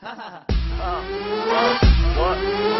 哈哈哈啊我我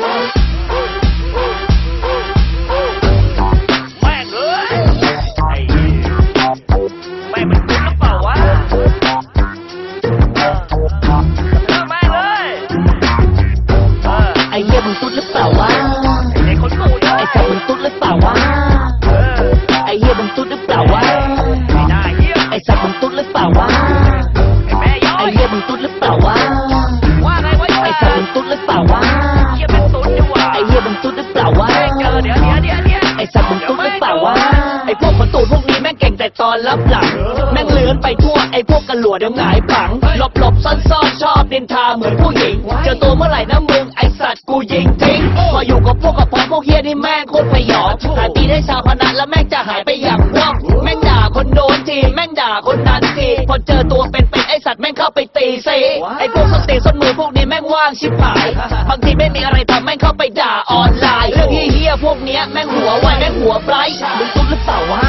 ต่ตอนรับหลังแม่งเลื้อนไปทั่วไอ้พวกกันหลัวเดี๋ยวหงายผังหลบหลบซ่อนซ่อนชอบดินทาเหมือนผู้หญิงเจอตัวเมื่อไหร่นะมึงไอ้สัตว์กูยิงทิ้งพออยู่กับพวกกับพอพวกเฮียนี่แม่งโคตรพยองหาตีได้ชาวพนันแล้วแม่งจะหายไปอย่างว่องแม่งด่าคนโดนทีแม่งด่าคนนั้นทีพอเจอตัวเป็นเป็นไอ้สัตว์แม่งเข้าไปตีซีไอ้พวกสติส้นมือพวกนี้แม่งว่างชิบหายบางทีไม่มีอะไรทำแม่งเข้าไปด่าออนไลน์เรื่องเฮี้ยพวกเนี้ยแม่งหัวไวแม่งหัวไบรท์มึงตุ๊ดหรือเปล่าวะ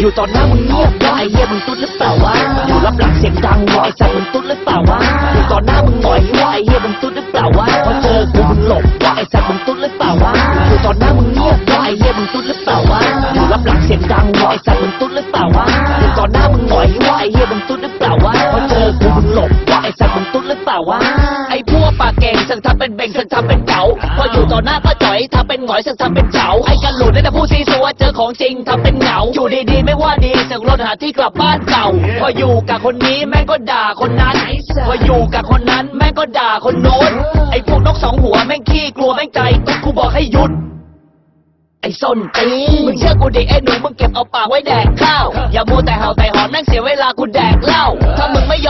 อยู่ตอนหน้ามึงเงียบวะไอ้เหี้ยมึงตุ๊ดหรือเปล่าวะอยู่รับหลังเสียงดังวะไอ้สัตว์มึงตุ๊ดหรือเปล่าวะอยู่ตอนหน้ามึง ปากเก่งสังทำเป็นเบ่งสังทำเป็นเก๋าพออยู่ต่อหน้าก็จ่อยทำเป็นหงอยสังทำเป็นเจ๋าไอ้กันหลุดได้แต่พูดซีซัวเจอของจริงทำเป็นเหงาอยู่ดีๆไม่ว่าดีสังรถหาที่กลับบ้านเก่า พออยู่กับคนนี้แม่งก็ด่าคนนั้น พออยู่กับคนนั้นแม่งก็ด่าคนโน้นไอ้พวกนกสองหัวแม่งขี้กลัวแม่งใจตุ๊กกูบอกให้หยุดไอ้ส้นตีมึงเชื่อกูดิไอ้หนูมึงเก็บเอาปากไว้แดกข้าว อย่ามัวแต่เห่าแต่หอนแม่งเสียเวลากูแดกเหล้าถ้ามึงไม่ย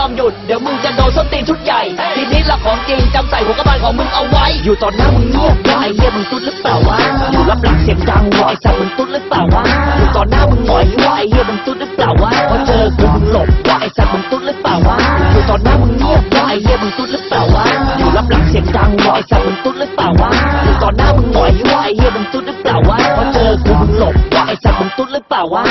อม หัวกระบาลของมึงเอาไว้ อยู่ตอนหน้ามึงเงียบวะไอ้เหี้ยมึงตุ๊ดหรือเปล่าวะอยู่รับหลังเสียงดังวะไอ้สัตว์มึงตุ๊ดหรือเปล่าวะอยู่ตอนหน้ามึงหงอยวะไอ้เหี้ยมึงตุ๊ดหรือเปล่าวะพอเจอกูมึงหลบวะไอ้สัตว์มึงตุ๊ดหรือเปล่าวะอยู่ตอนหน้ามึงเงียบวะไอ้เหี้ยมึงตุ๊ดหรือเปล่าวะอยู่รับหลังเสียงดังวะไอ้สัตว์มึงตุ๊ดหรือเปล่าวะอยู่ตอนหน้ามึงหงอยวะไอ้เหี้ยมึงตุ๊ดหรือเปล่าวะพอเจอกูมึงหลบวะไอ้สัตว์มึงตุ๊ดหรือเปล่าวะ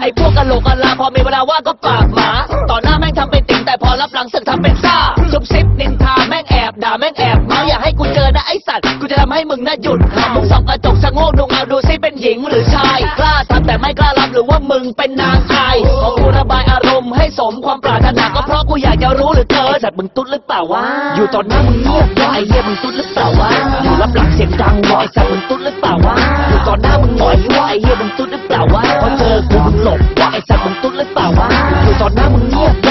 ไอ้พวกกะโหลกกะลาพอมีเวลาว่างก็ปากหมา ต่อหน้าแม่งทำเป็นติ่งแต่พอรับหลังสึกทำเป็นซ่าซุบซิบนิน ด่าแม่งแอบเมาอย่าให้กูเจอนะไอ้สัตว์ กูจะทำให้มึงน่าหยุดมึงส่องกระจกชะโงกดูเงาดูซิเป็นหญิงหรือชาย กล้าทำแต่ไม่กล้ารับหรือว่ามึงเป็นนางอายขอกูระบายอารมณ์ให้สมความปรารถนาก็เพราะกูอยากจะรู้เหรือเกินไอ้สัตว์มึงตุ๊ดหรือเปล่าวะ อยู่ตอนหน้ามึงเงียบวะไอ้เหี้ยมึงตุ๊ดหรือเปล่าวะ อยู่รับหลังเสียงดังวะไอ้สัตว์มึงตุ๊ดหรือเปล่าวะ อยู่ตอนหน้ามึงหงอยวะไอ้เหี้ยมึงตุ๊ดหรือเปล่าวะพอเจอกูมึงหลบวะไอ้สัตว์มึงตุ๊ดหรือเปล่าวะ อยู่ตอนหน้ามึงเงียบ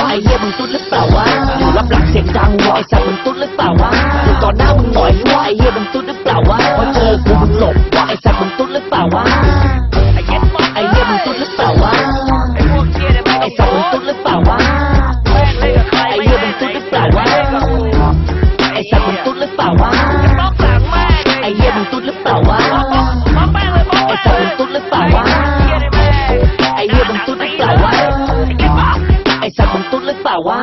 กูมึงหลบวะไอ้สัตว์มึงตุ๊ดหรือเปล่าวะไอ้เย็ดมากไอ้เหี้ยมึงตุ๊ดหรือเปล่าวะไอ้พวกเหี้ยเนี่ยแม่งไอ้สัตว์มึงตุ๊ดหรือเปล่าวะแม่งเล่นกับใครไอ้เหี้ยมึงตุ๊ดหรือเปล่าวะไอ้สัตว์มึงตุ๊ดหรือเปล่าวะบล็อกหลังแม่งไอ้เหี้ยมึงตุ๊ดหรือเปล่าวะบล็อกบล็อกบล็อกแม่งเลยบล็อกไอ้แม่งสัตว์มึงตุ๊ดหรือเปล่าวะเหี้ยเนี่ยแม่งไอ้เหี้ยมึงตุ๊ดหรือเปล่าวะไอ้เก็บปากไอ้สัตว์มึงตุ๊ดหรือเปล่าวะ